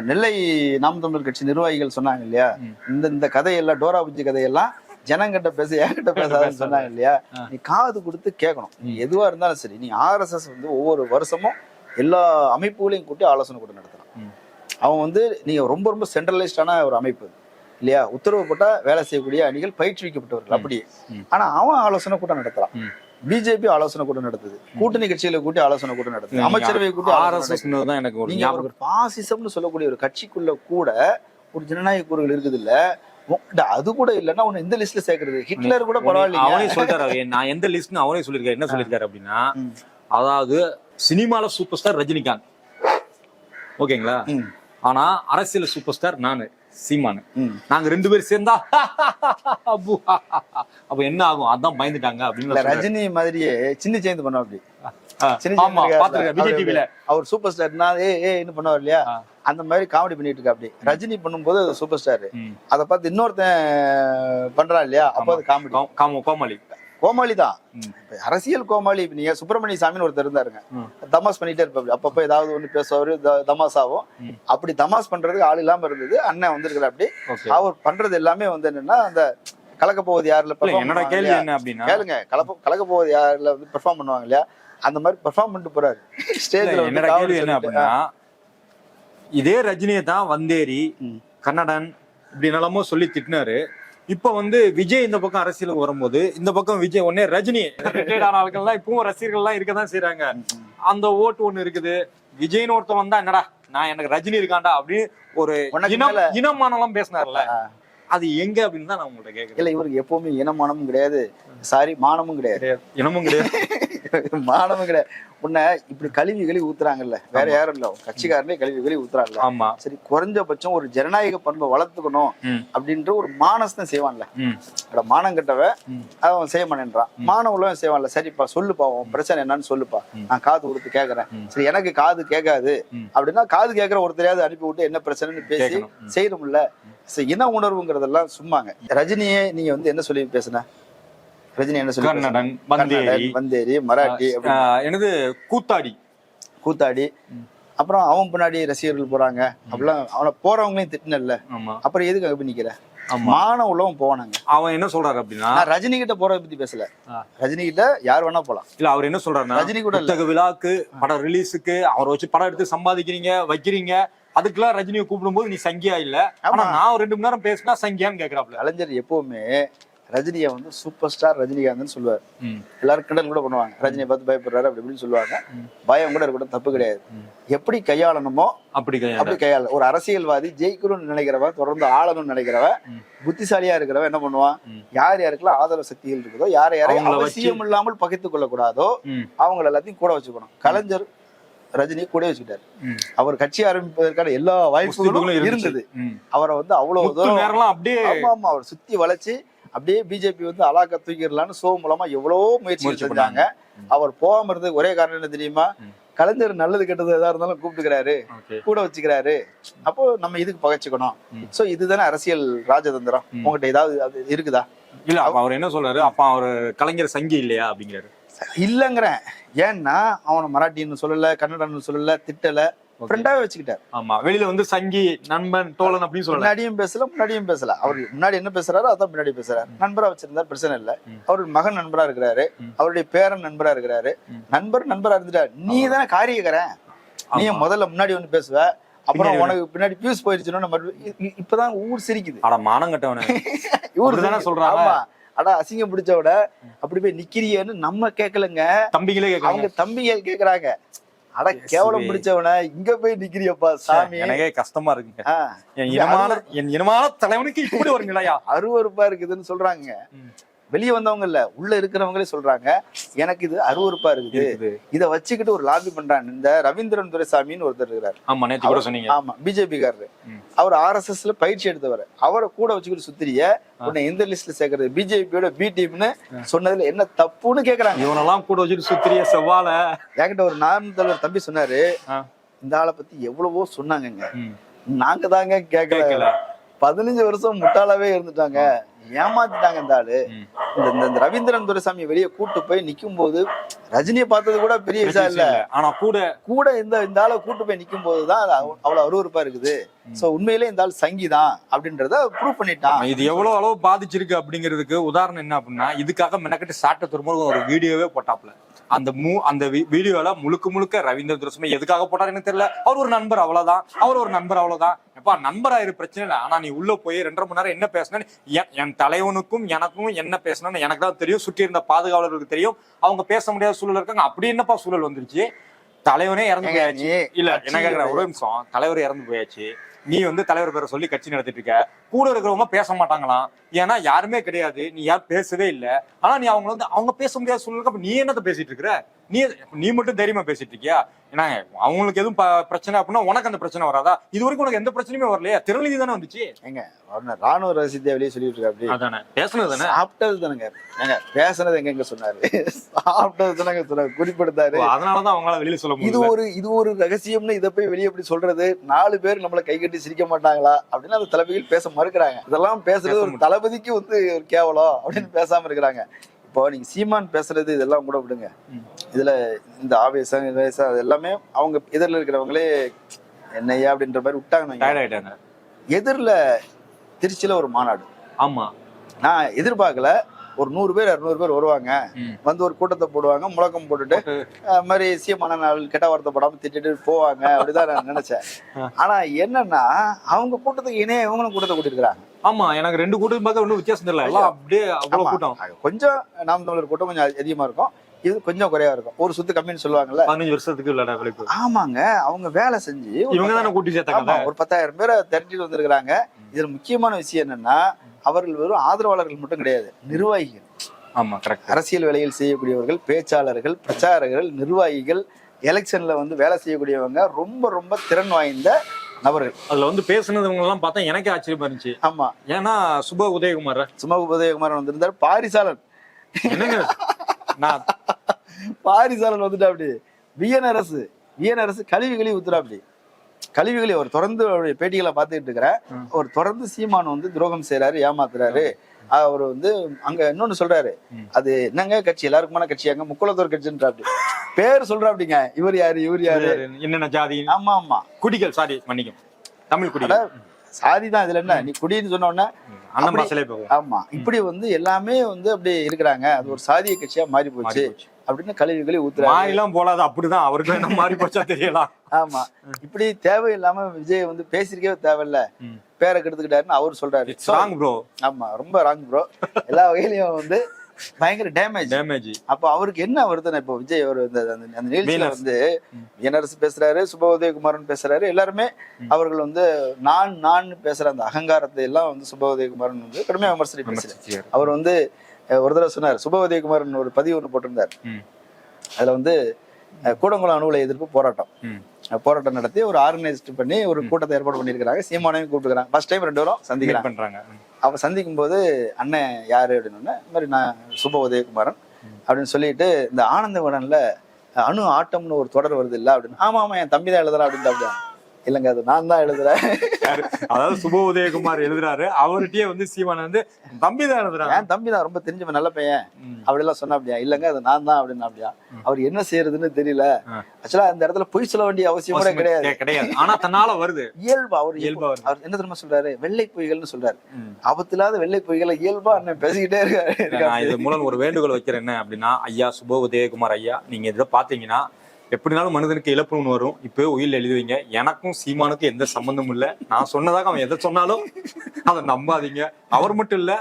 நெல்லை நாம் தமிழர் கட்சி நிர்வாகிகள் சொன்னாங்க இல்லையா. இந்த இந்த கதையெல்லாம் டோரா புஜ்ஜி கதையெல்லாம் ஜனங்கிட்ட பேச என்கிட்ட பேசாதன்னு சொன்னாங்க. இல்லையா. நீ காது கொடுத்து கேட்கணும். நீ எதுவா இருந்தாலும் சரி நீ ஆர்எஸ்எஸ் வந்து ஒவ்வொரு வருஷமும் எல்லா அமைப்புகளையும் கூட்டி ஆலோசனை கூட்டம் நடத்துறான் ம். அவன் வந்து நீங்க ரொம்ப ரொம்ப சென்ட்ரலைஸ்டான ஒரு அமைப்பு. இல்லையா? உத்தரவு போட்டா வேலை செய்யக்கூடிய அணிகள் பயிற்றுவிக்கப்பட்டவர்கள் அப்படியே. ம். ஆனா அவன் ஆலோசனை கூட்டம் நடத்துறான். ம். பிஜேபி ஆலோசனை கூட்டம் நடத்துது. கூட்டணி கட்சிகளை கூட்டி ஆலோசனை கூட்டம் நடத்துது. அமைச்சரவை கூட்டி ஆர்எஸ்எஸ் தான் எனக்கு ஒரு நீங்க ஒரு பாசிசம்னு சொல்லக்கூடிய ஒரு கட்சிக்குள்ள கூட ஒரு ஜனநாயக கூறுகள் இருக்குது இல்ல அது கூட இல்லன்னா உன்னை இந்த லிஸ்ட்ல சேர்க்கறது. ஹிட்லர் கூட அவனே பரவாயில்லைங்க. சொல்லிட்டாரு அவன். நான் எந்த லிஸ்ட்னு அவனே சொல்லியிருக்காரு. என்ன சொல்லியிருக்காரு அப்படின்னா. அதாவது சினிமால சூப்பர் ஸ்டார் ரஜினிகாந்த். ஓகேங்களா? ஆனா அரசியல் சூப்பர் ஸ்டார் நானு சீமானு. நாங்க ரெண்டு பேரும் சேர்ந்தா அப்பு, என்ன ஆகும்? அதான் பயந்துட்டாங்க அப்படின்னு. ரஜினி மாதிரியே சின்ன சேர்ந்து பண்ணா அப்படி. அவர் சூப்பர் ஸ்டார்னா ஏ ஏ என்ன பண்ணுவார் இல்லையா. அந்த மாதிரி காமெடி பண்ணிட்டு இருக்கா அப்படி. ரஜினி பண்ணும்போது சூப்பர் ஸ்டார். அதை பார்த்து இன்னொருத்தன் பண்றான் இல்லையா? அப்போ அது காமெடி காம கோமாளி. கோமாளி தான். ம். இப்ப அரசியல் கோமாளி நீங்க சுப்பிரமணிய சாமின்னு ஒருத்தர் இருந்தாருங்க. தமாஸ் பண்ணிட்டே இருப்பாரு அப்பப்ப ஏதாவது ஒண்ணு பேசுவாரு த- தமாஸாவும் ம். அப்படி தமாஸ் பண்றதுக்கு ஆள் இல்லாம இருந்தது அண்ணன் வந்திருக்கிற அப்படி. அவர் பண்றது எல்லாமே வந்து என்னன்னா அந்த கலக்க போவது யாருல என்னோட கேள்வி? என்ன அப்படின்னா? கேளுங்க கலப்ப கலக்க போவது யாருல வந்து பெர்ஃபார்ம் பண்ணுவாங்க இல்லையா? அந்த மாதிரி பெர்ஃபார்ம் பண்ணிட்டு போறாரு. ஸ்டேஜ்ல என்னோட கேள்வி என்ன அப்படின்னா இதே ரஜினியை தான் வந்தேரி. கன்னடன் இப்படி நிலமோ சொல்லி திட்டினாரு. இப்ப வந்து விஜய் இந்த பக்கம் அரசியலுக்கு வரும்போது இந்த பக்கம் விஜய் உடனே ரஜினி ரிட்டையர்ட் ஆன ஆட்கள்லாம் இப்பவும் ரசிகர்கள்லாம் இருக்க தான் செய்றாங்க. அந்த ஓட்டு ஒண்ணு இருக்குது. விஜய்னு ஒருத்தன் வந்தா என்னடா நான் எனக்கு ரஜினி இருக்காண்டா அப்படின்னு ஒரு இனம் இனமானலாம் பேசினார்ல. அது எங்க அப்படின்னு தான் நான் உங்கள்ட்ட கேக்குறேன். இல்ல இவருக்கு எப்பவுமே இனமானமும் கிடையாது. சாரி மானமும் கிடையாது. இனமும் கிடையாது. மானமும் கிடையாது. உன்னை இப்படி கழுவி கழுவி ஊத்துறாங்கல்ல. வேற யாரும் இல்ல. கட்சிக்காரனே கழுவி கழுவி ஊத்துறாங்கல்ல ஆமா. சரி குறைஞ்சபட்சம் ஒரு ஜனநாயக பண்பை வளர்த்துக்கணும். அப்படின்ற ஒரு மானஸ்தான் செய்வான்ல. ம். அட மானம் கட்டவன் ம். அவன் செய்ய மாட்டேன்றான். மானம் உள்ளவன் செய்வான்ல. சரிப்பா சொல்லுப்பா உன் பிரச்சனை என்னன்னு சொல்லுப்பா. நான் காது கொடுத்து கேக்குறேன். சரி எனக்கு காது கேட்காது. அப்படின்னா காது கேட்கிற ஒருத்தரையாவது அனுப்பி விட்டு என்ன பிரச்சனைன்னு பேசி. செய்யணும்ல. இன உணர்வுங்கிறதெல்லாம் சும்மாங்க. ரஜினியே நீங்க வந்து என்ன சொல்லி பேசுன? ரஜினி என்ன சொல்லி? கன்னடன் வந்தேரி. மராட்டி அப்படி எனது கூத்தாடி. கூத்தாடி. அப்புறம் அவன் பின்னாடி ரசிகர்கள் போறாங்க. அப்படிலாம் அவனை போறவங்களையும் திட்டினல்ல. அப்புறம் எதுக்கு போய் நிக்கிற? மானம் உள்ளவன் போவானாங்க. அவன் என்ன சொல்றாரு அப்படின்னா? ரஜினி கிட்ட போறத பத்தி பேசல. ரஜினி கிட்ட யார் வேணா போலாம். இல்ல அவர் என்ன சொல்றாருன்னா ரஜினி கூட புத்தக விழாக்கு படம் ரிலீஸுக்கு அவரை வச்சு படம் எடுத்து சம்பாதிக்கிறீங்க வைக்கிறீங்க. அதுக்கெல்லாம் ரஜினியை கூப்பிடும்போது நீ சங்கியா இல்ல? ஆனா. நான் ரெண்டு மணி நேரம் பேசினா சங்கியான்னு கேக்குறாப்ல. கலைஞர் எப்பவுமே ரஜினியை வந்து சூப்பர் ஸ்டார் ரஜினிகாந்த்னு சொல்லுவார். எல்லாரும் கிண்டல் கூட பண்ணுவாங்க. ரஜினியை பார்த்து பயப்படுறாரு அப்படி இப்படின்னு சொல்லுவாங்க. பயம் கூட இருக்கட்டும் தப்பு கிடையாது. எப்படி கையாளணுமோ அப்படி அப்படி கையாள. ஒரு அரசியல்வாதி ஜெயிக்கணும்னு நினைக்கிறவன் தொடர்ந்து ஆளணும்னு நினைக்கிறவன் ம். புத்திசாலியா இருக்கிறவன் என்ன பண்ணுவான். யார் யாருக்கெல்லாம் ஆதரவு சக்திகள் இருக்குதோ யாரை யாரையும் அவசியம் இல்லாமல் பகைத்துக் கொள்ளக்கூடாதோ அவங்க எல்லாத்தையும் கூட வச்சுக்கணும். கலைஞர் ரஜினி கூட வச்சுக்கிட்டாரு. அவர் கட்சி ஆரம்பிப்பதற்கான எல்லா வாய்ப்புகளும் இருந்தது. அவரை வந்து அவ்வளவு தூரம் அப்படியே ஆமா ஆமா அவர் சுத்தி வளைச்சு அப்படியே பிஜேபி வந்து அலாக்க தூக்கிடலாம்னு ஷோ மூலமா எவ்வளவோ முயற்சி செஞ்சாங்க அவர் போகாம இருந்தது ஒரே காரணம் என்ன தெரியுமா. கலைஞர் நல்லது கெட்டது எதா இருந்தாலும் கூப்பிட்டுக்கிறாரு. கூட வச்சுக்கிறாரு. அப்போ நம்ம இதுக்கு பகைச்சுக்கணும். சோ இதுதானே அரசியல் ராஜதந்திரம். உங்ககிட்ட ஏதாவது இருக்குதா? இல்ல அவர் என்ன சொல்றாரு? அப்ப அவர் கலைஞர் சங்கி இல்லையா அப்படிங்கிறாரு. இல்லங்கிறேன். ஏன்னா அவனை மராட்டின்னு சொல்லல கன்னடன்னு சொல்லல திட்டல. ஃப்ரெண்டாவே வச்சுக்கிட்டாரு. ஆமா வெளியில வந்து சங்கி நண்பன் தோழன் அப்படின்னு சொல்லல. முன்னாடியும் பேசல முன்னாடியும் பேசல. அவர் முன்னாடி என்ன பேசுறாரோ அதான் பின்னாடி பேசுறாரு. நண்பரா வச்சிருந்தாரு பிரச்சனை இல்ல. அவருடைய மகன் நண்பரா இருக்கிறாரு. அவருடைய பேரன் நண்பரா இருக்கிறாரு. நண்பர் நண்பரா இருந்துட்டாரு நீ தானே காரியக்காரன். நீ. முதல்ல முன்னாடி வந்து பேசுவ. அப்புறம் உனக்கு பின்னாடி பியூஸ் போயிடுச்சுன்னா நம்ம இப்பதான் ஊர் சிரிக்குது. அட மானம் கட்டவன. ஊர். சொல்றாங்க? ஆமா. அடா அசிங்கம் பிடிச்சவட அப்படி போய் நிக்கிறியேன்னு நம்ம கேட்கலங்க தம்பிகளே அவங்க தம்பிகள் கேக்குறாங்க. அட கேவலம். பிடிச்சவன இங்க போய் நிக்கிறியப்பா சாமி. எனக்கே கஷ்டமா இருக்குங்க. ஆ, என் இனமான என் இனமான தலைவனுக்கு இப்படி ஒரு நிலையா? அருவருப்பா இருக்குதுன்னு சொல்றாங்க. வெளியே வந்தவங்க இல்ல உள்ள இருக்கிறவங்களே சொல்றாங்க எனக்கு இது அருவருப்பா இருக்குது. இத வச்சுக்கிட்டு ஒரு லாபி பண்றாங்க. இந்த ரவீந்திரன் துரைசாமின்னு ஒருத்தர் இருக்கிறார். ஆமா நேத்து கூட சொன்னீங்க. ஆமா பிஜேபி காரரு. ம். அவர் ஆர்எஸ்எஸ்ல பயிற்சி எடுத்தவர். அவரை கூட வச்சுக்கிட்டு சுத்திரிய உன்னை எந்த லிஸ்ட்ல சேர்க்கறது பிஜேபியோட பி டீம்னு சொன்னதுல என்ன தப்புன்னு கேக்குறாங்க. இவனெல்லாம் கூட வச்சுட்டு சுத்திரிய செவ்வால என்கிட்ட ஒரு நாம் தலைவர் தம்பி சொன்னாரு. இந்த ஆளை பத்தி எவ்வளவோ சொன்னாங்கங்க. நாங்க தாங்க கேட்கல பதினஞ்சு வருஷம் முட்டாளாவே இருந்துட்டாங்க. ஏமாத்திட்டாங்க இந்த ஆளு. இந்த- இந்த ரவீந்திரன் துரைசாமி வெளியே கூட்டு போய் நிக்கும் போது ரஜினியை பார்த்தது கூட பெரிய விஷயம் இல்ல. ஆனா கூட கூட இந்த இந்த ஆளை கூட்டு போய் நிக்கும் போதுதான் அவ்வளவு அருவருப்பா இருக்குது. சோ உண்மையிலே இந்த ஆள் சங்கிதான் அப்படின்றத ப்ரூவ் பண்ணிட்டான். இது எவ்வளவு அளவு பாதிச்சிருக்கு அப்படிங்கிறதுக்கு உதாரணம் என்ன அப்படின்னா இதுக்காக மெனக்கட்டு சாட்ட திரும்ப ஒரு வீடியோவே போட்டாப்ல அந்த மூ அந்த வீடியோல முழுக்க முழுக்க ரவீந்திர துரசுமே எதுக்காக போட்டாரு எனக்கு தெரியல. அவர் ஒரு நண்பர் அவ்வளவுதான். அவர் ஒரு நண்பர் அவ்வளவுதான். எப்பா நண்பரா இரு பிரச்சனை இல்லை. ஆனா நீ உள்ள போய் ரெண்டரை மணி நேரம் என்ன பேசினேன்னு என்- என் தலைவனுக்கும் எனக்கும் என்ன பேசணும்னு எனக்கு தான் தெரியும். சுற்றி இருந்த பாதுகாவலர்களுக்கு தெரியும். அவங்க பேச முடியாத சூழல் இருக்காங்க. அப்படி என்னப்பா சூழல் வந்துருச்சு? தலைவனே இறந்து போயாச்சு. இல்ல என்ன கேக்குற? ஒரு நிமிஷம். தலைவர் இறந்து போயாச்சு. நீ வந்து தலைவர் பேரை சொல்லி கட்சி நடத்திட்டு இருக்க. கூட இருக்கிறவங்க பேச மாட்டாங்களாம். ஏன்னா யாருமே கிடையாது. நீ யாரும் பேசவே இல்ல. ஆனா நீ அவங்க வந்து அவங்க பேச முடியாத சூழலுக்கு அப்ப நீ என்னத்த பேசிட்டு இருக்கிற நீ நீ மட்டும் தைரியமா பேசிட்டு இருக்கியா? ஏன்னா அவங்களுக்கு எதுவும் பிரச்சனை அப்படின்னா உனக்கு அந்த பிரச்சனை வராதா? இது வரைக்கும் உனக்கு எந்த பிரச்சனையுமே வரலையா. திருநெல்வேலி தானே வந்துச்சு? அவன ராணுவ ரகசியத்தை வெளியே சொல்லிட்டு இருக்கா அப்படி அதானே. பேசுனது தானே? சாப்பிட்டது தானங்க. ஏங்க பேசுனது எங்க எங்க சொன்னாரு? சாப்பிட்டது தானங்க சொன்னாரு. குறிப்பிடுத்தாரு. அதனாலதான் அவங்களால வெளியில சொல்ல இது ஒரு இது ஒரு ரகசியம்னு இதை போய் வெளியே எப்படி சொல்றது? நாலு பேர் நம்மள கை கட்டி சிரிக்க மாட்டாங்களா? அப்படின்னு அந்த தளபதிகள் பேச மறுக்கிறாங்க. இதெல்லாம் பேசுறது பேச ஒரு. தளபதிக்கு வந்து ஒரு கேவலம் அப்படின்னு பேசாம இருக்கிறாங்க. இப்போ நீங்க சீமான் பேசுறது இதெல்லாம் கூட விடுங்க. இதுல இந்த ஆவேசம் நிவேசம் அது எல்லாமே அவங்க எதிரில் இருக்கிறவங்களே என்னையா அப்படின்ற மாதிரி விட்டாங்க எதிரில் திருச்சியில ஒரு மாநாடு. ஆமா. நான் எதிர்பார்க்கல ஒரு நூறு பேர் இரநூறு பேர் வருவாங்க. வந்து ஒரு கூட்டத்தை போடுவாங்க முழக்கம் போட்டுட்டு அது மாதிரி சீமான நாள் கெட்ட வார்த்தை போடாம திட்டிட்டு போவாங்க அப்படிதான் நான் நினைச்சேன். ஆனா என்னன்னா அவங்க கூட்டத்துக்கு இணைய இவங்களும் கூட்டத்தை கூட்டிருக்காங்க ஆமா எனக்கு ரெண்டு கூட்டம் பார்க்க ஒன்றும் வித்தியாசம் தெரியல. எல்லாம் அப்படியே அவ்வளவு கூட்டம். கொஞ்சம் நாம் தமிழர் கூட்டம் கொஞ்சம் அதிகமா இருக்கும். இது கொஞ்சம் குறைவா இருக்கும். ஒரு சுத்து கம்மின்னு சொல்லுவாங்கல்ல. பதினஞ்சு வருஷத்துக்கு இல்லடா விளைப்பு ஆமாங்க. அவங்க வேலை செஞ்சு இவங்க தானே கூட்டி சேர்த்தாங்க ஒரு பத்தாயிரம் பேரை திரட்டிட்டு வந்திருக்கிறாங்க. இதுல முக்கியமான விஷயம் என்னன்னா அவர்கள் வெறும் ஆதரவாளர்கள் மட்டும் கிடையாது நிர்வாகிகள். ஆமா கரெக்ட் அரசியல் வேலைகள் செய்யக்கூடியவர்கள் பேச்சாளர்கள் பிரச்சாரகர்கள் நிர்வாகிகள் எலெக்ஷன்ல வந்து வேலை செய்யக்கூடியவங்க ரொம்ப ரொம்ப திறன் வாய்ந்த நபர்கள். அதுல வந்து பேசுனதுவங்க எல்லாம் பார்த்தா எனக்கே ஆச்சரியமா இருந்துச்சு. ஆமா. ஏன்னா சுப உதயகுமார். சும உதயகுமாரன் வந்திருந்தார். பாரிசாலன். என்னங்க? நான் பாரிசாலன் வந்துட்டா அப்படி கழிவு கழிவு ஊத்துறா அப்படி கழிவு கழிவு அவர் தொடர்ந்து அவருடைய பேட்டிகளை பார்த்துக்கிட்டு இருக்கிறேன். அவர் தொடர்ந்து சீமான் வந்து துரோகம் செய்யறாரு ஏமாத்துறாரு. அவர் வந்து அங்க இன்னொன்னு சொல்றாரு. அது என்னங்க கட்சி? எல்லாருக்குமான கட்சியாங்க? முக்குளத்தோர் கட்சின்ற அப்படி பேர் சொல்றா அப்படிங்க இவர் யாரு? இவர் யாரு? என்னென்ன ஜாதி? ஆமா ஆமா. குடிகள் சாரி மன்னிக்கும். தமிழ் குடிகள். சாதிதான் இதுல என்ன? நீ குடின்னு சொன்ன உடனே ஆமா. இப்படி வந்து எல்லாமே வந்து அப்படி இருக்கிறாங்க. அது ஒரு சாதிய கட்சியா மாறி போச்சு. அப்படின்னு கழிவு கழிவு ஊத்துறாரு. மாறிலாம் போலாது. அப்படிதான் அவருக்கு என்ன மாறி போச்சா தெரியலாம். ஆமா. இப்படி தேவையில்லாம விஜய் வந்து பேசிருக்கவே தேவையில்ல. பேரை கெடுத்துக்கிட்டாருன்னு அவர் சொல்றாரு. ராங் ப்ரோ ஆமா ரொம்ப ராங் ப்ரோ எல்லா வகையிலயும் வந்து பயங்கர டேமேஜ் டேமேஜ் அப்ப அவருக்கு என்ன வருதுன்னா இப்போ விஜய் அவர் அந்த- அந்த நிகழ்ச்சியில. வந்து. என்ஆர்எஸ் பேசுறாரு சுப உதயகுமாரன் பேசுறாரு எல்லாருமே. அவர்கள் வந்து நான் நான் பேசுற அந்த அகங்காரத்தை எல்லாம் வந்து சுப உதயகுமாரன் வந்து கடுமையா விமர்சனம் பேசுறாரு. அவர் வந்து ஒரு தடவை சொன்னார் சுப உதயகுமாரன் ஒரு பதிவு ஒன்று போட்டிருந்தார். அதுல வந்து கூடங்குளம் அணுகுலை எதிர்ப்பு போராட்டம். போராட்டம் நடத்தி ஒரு ஆர்கனைஸ்ட் பண்ணி ஒரு கூட்டத்தை ஏற்பாடு பண்ணியிருக்கிறாங்க. சீமானையும் கூப்பிட்டுக்கிறாங்க. ஃபர்ஸ்ட் டைம் ரெண்டு பேரும் சந்திக்கிறாங்க பண்றாங்க. அவ சந்திக்கும் போது அண்ணன் யாரு? அப்படின்னு இந்த மாதிரி நான் சுப உதயகுமாரன். அப்படின்னு சொல்லிட்டு இந்த ஆனந்த விடன்ல அணு ஆட்டம்னு ஒரு தொடர் வருது இல்ல? அப்படின்னு ஆமா ஆமா என் தம்பி தான் எழுதுறான் அப்படின்னு அப்படியா இல்லைங்க அது நான் தான் எழுதுறேன்? அதாவது சுப உதயகுமார் எழுதுறாரு. அவர்கிட்டயே வந்து சீமான் வந்து தம்பி தான் எழுதுறாங்க என் தம்பி தான் ரொம்ப தெரிஞ்சவன் நல்ல பையன். ம். அப்படிலாம் சொன்ன அப்படியா? இல்லைங்க அது நான் தான் அப்படின்னு அப்படியா? அவர் என்ன செய்யறதுன்னு தெரியல. ஆக்சுவலா அந்த இடத்துல பொய் சொல்ல வேண்டிய அவசியம் கூட கிடையாது. கிடையாது. ஆனா தன்னால வருது. இயல்பு அவர் இயல்பா. அவர் என்ன தெரியுமா சொல்றாரு? வெள்ளை பொய்கள்னு சொல்றாரு. ம். ஆபத்தில்லாத வெள்ளை பொய்களை இயல்பா அண்ணன் பேசிக்கிட்டே இருக்காரு. இது மூலம் ஒரு வேண்டுகோள் வைக்கிறேன் என்ன அப்படின்னா ஐயா சுப உதயகுமார் ஐயா நீங்க இதை பாத்தீங்கன்னா எப்படினாலும் மனிதனுக்கு இழப்புன்னு வரும். இப்போ உயிரில் எழுதி வைங்க எனக்கும் சீமானுக்கும் எந்த சம்பந்தமும் இல்லை. நான் சொன்னதாக அவன் எதை சொன்னாலும் அதை நம்பாதீங்க. அவர் மட்டும் இல்ல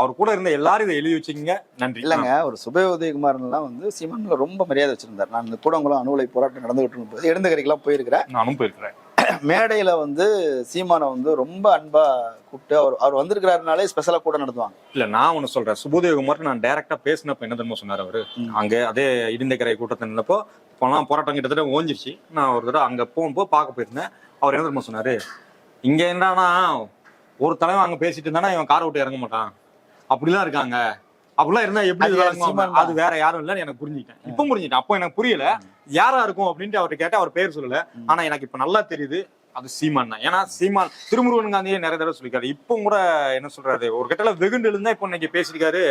அவர் கூட இருந்த எல்லாரும் இதை எழுதி வச்சுக்கோங்க. நன்றி. இல்லைங்க ஒரு சுப உதயகுமாரன் எல்லாம் வந்து சீமான்ல ரொம்ப மரியாதை வச்சிருந்தார். நான் இந்த கூடங்குளம் அணுகுலை போராட்டம் நடந்துகிட்டு இருக்கும்போது எழுந்தகரைக்கெல்லாம் போயிருக்கிறேன். நானும் போயிருக்கிறேன். மேடையில வந்து சீமானை வந்து ரொம்ப அன்பா கூப்பிட்டு அவர் அவர் வந்திருக்கிறாருனாலே ஸ்பெஷலா கூட நடத்துவாங்க. இல்ல நான் ஒண்ணு சொல்றேன். சுபோதயகுமார் நான் டைரக்டா பேசினப்ப என்ன தெரியுமா சொன்னார் அவரு. அங்க அதே இடிந்தக்கரை கூட்டத்தில் இருந்தப்போ இப்போலாம் போராட்டம் கிட்டத்தட்ட ஓஞ்சிருச்சு. நான் ஒரு தடவை அங்க போகும்போது பார்க்க போயிருந்தேன். அவர் என்ன தெரியுமா சொன்னாரு? இங்க என்னன்னா ஒரு தலைவன் அங்க பேசிட்டு இருந்தானா இவன் காரை விட்டு இறங்க மாட்டான்? அப்படிலாம் இருக்காங்க. அப்படிலாம் இருந்தா எப்படி அது வேற யாரும் இல்லைன்னு எனக்கு புரிஞ்சுக்கிட்டேன். இப்போ புரிஞ்சுட்டேன் அப்போ எனக்கு புரியல. யாரா இருக்கும் அப்படின்ட்டு அவர்கிட்ட கேட்டா அவர் பேர் சொல்லல. ஆனா எனக்கு இப்ப நல்லா தெரியுது. அது சீமான் தான். ஏன்னா சீமான் திருமுருகன் காந்தியே நிறைய தடவை சொல்லியிருக்காரு. இப்போ கூட என்ன சொல்றாரு? ஒரு கட்டல வெகுண்டு இருந்தா இப்போ இன்னைக்கு பேசியிருக்காரு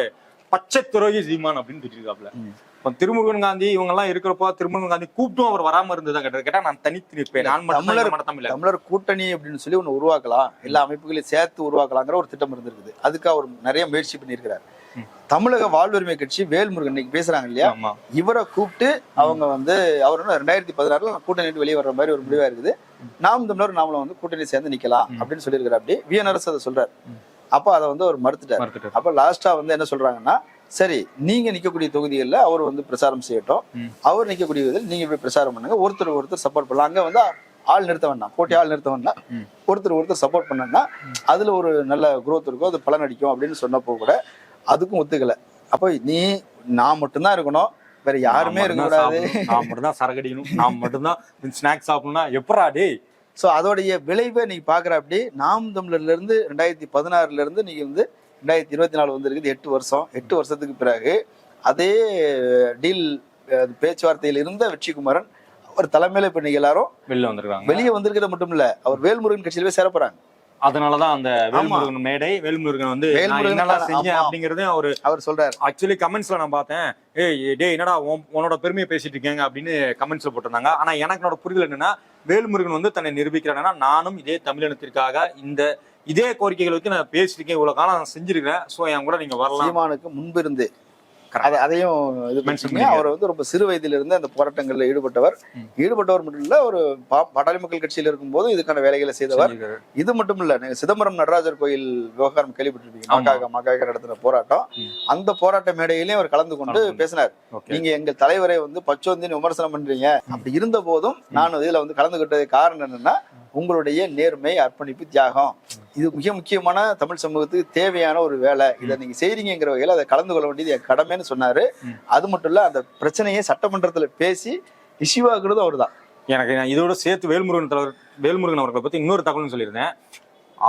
பச்சை துரோகி சீமான் அப்படின்னு திட்டிருக்காப்ல. இப்போ திருமுருகன் காந்தி இவங்க எல்லாம் இருக்கிறப்போ திருமுருகன் காந்தி கூப்பிட்டும் அவர் வராம இருந்ததா கேட்டா நான் தனித்து நிற்பேன். நான் தமிழர் தமிழ் தமிழர் கூட்டணி அப்படின்னு சொல்லி ஒண்ணு உருவாக்கலாம். எல்லா அமைப்புகளையும் சேர்த்து உருவாக்கலாங்கிற ஒரு திட்டம் இருந்திருக்குது. அதுக்கு அவர் நிறைய முயற்சி பண்ணியிருக்கிறார். தமிழக வாழ்வுரிமை கட்சி வேல்முருகன் இன்னைக்கு பேசுறாங்க இல்லையா? இவரை கூப்பிட்டு அவங்க வந்து அவர் ரெண்டாயிரத்தி பதினாறுல கூட்டணி வெளியே வர்ற மாதிரி ஒரு முடிவா இருக்குது. நாம் தமிழர் நாமளும் வந்து கூட்டணி சேர்ந்து நிக்கலாம் அப்படின்னு சொல்லியிருக்காரு அப்படி. விஎன் அரசு அதை சொல்றாரு. அப்ப அதை வந்து அவர் மறுத்துட்டார். அப்ப லாஸ்டா வந்து என்ன சொல்றாங்கன்னா சரி நீங்க நிக்கக்கூடிய தொகுதிகளில் அவர் வந்து பிரச்சாரம் செய்யட்டும். அவர் நிக்கக்கூடிய இதில் நீங்க போய் பிரச்சாரம் பண்ணுங்க. ஒருத்தர் ஒருத்தர் சப்போர்ட் பண்ணலாம். அங்க வந்து ஆள் நிறுத்த வேண்டாம். போட்டி ஆள் நிறுத்த வேண்டாம். ஒருத்தர் ஒருத்தர் சப்போர்ட் பண்ணா அதுல ஒரு நல்ல growth இருக்கும் அது பலன் அடிக்கும் அப்படின்னு சொன்னப்போ கூட அதுக்கும் ஒத்துக்கல. அப்போ நீ நான் மட்டும்தான் இருக்கணும். வேற யாருமே மட்டும்தான் இருக்கக்கூடாது நான் மட்டும் தான் சரகடிக்கணும். நான் மட்டும்தான் ஸ்நாக்ஸ் சாப்பிடணும்னா எப்படா டேய்? ஸோ அதோடைய விளைவை நீங்க பாக்குற அப்படி நாம் தமிழர்ல இருந்து ரெண்டாயிரத்தி பதினாறுல இருந்து நீங்க வந்து ரெண்டாயிரத்தி இருபத்தி நாலு வந்திருக்குது எட்டு வருஷம். எட்டு வருஷத்துக்கு பிறகு அதே டீல் பேச்சுவார்த்தையில் இருந்த வெற்றிக்குமரன் அவர் தலைமையில இப்ப நீங்க எல்லாரும் வெளில வந்திருக்காங்க. வெளியே வந்திருக்கிறது மட்டும் இல்ல அவர் வேல்முருகன் கட்சியில போய் சேர போறாங்க அதனாலதான் அந்த வேல்முருகன் மேடை வேல்முருகன் வந்து என்னெல்லாம். செஞ்சேன் அப்படிங்கறதையும் அவரு அவர் சொல்றாரு. ஆக்சுவலி கமெண்ட்ஸ்ல நான் பார்த்தேன். ஏய் டேய் என்னடா உன்- உன்னோட பெருமையை பேசிட்டு இருக்கீங்க அப்படின்னு கமெண்ட்ஸ்ல போட்டிருந்தாங்க. ஆனா எனக்கு என்னோட புரிதல் என்னன்னா வேல்முருகன் வந்து தன்னை நிரூபிக்கிறானா நானும் இதே தமிழினத்திற்காக இந்த இதே கோரிக்கைகள் வச்சு நான் பேசியிருக்கேன் இவ்வளவு காலம் நான் செஞ்சிருக்கேன் சோ என் கூட நீங்க வரலாம். சீமானுக்கு முன்பு இருந்து Correct. அத- அதையும் இது பண்ணீங்க. அவர் வந்து ரொம்ப சிறு வயதில இருந்து அந்த போராட்டங்கள்ல ஈடுபட்டவர். ஈடுபட்டவர் மட்டும் இல்ல ஒரு பாட்டாளி மக்கள் கட்சியில இருக்கும்போது இதுக்கான வேலைகளை செய்தவர். இது மட்டும் இல்ல நீங்க சிதம்பரம் நடராஜர் கோயில் விவகாரம் கேள்விப்பட்டிருப்பீங்க. மக்காக மக்காக நடத்தின போராட்டம். அந்த போராட்ட மேடையிலையும் அவர் கலந்து கொண்டு. பேசினார். நீங்க எங்க தலைவரை வந்து பச்சோந்தின்னு விமர்சனம் பண்றீங்க அப்படி இருந்த போதும் நான் இதுல வந்து கலந்துகிட்டது காரணம் என்னன்னா உங்களுடைய நேர்மை அர்ப்பணிப்பு தியாகம். இது மிக முக்கியமான தமிழ் சமூகத்துக்கு தேவையான ஒரு வேலை. இதை நீங்க செய்றீங்கிற வகையில அதை கலந்து கொள்ள வேண்டியது என் கடமைன்னு சொன்னாரு. அது மட்டும் இல்ல அந்த பிரச்சனையை சட்டமன்றத்துல பேசி இஷ்யூவாக்குறது அவர்தான். எனக்கு நான் இதோட சேர்த்து வேல்முருகன் தலைவர் வேல்முருகன் அவர்களை பத்தி இன்னொரு தகவல் சொல்லியிருந்தேன்.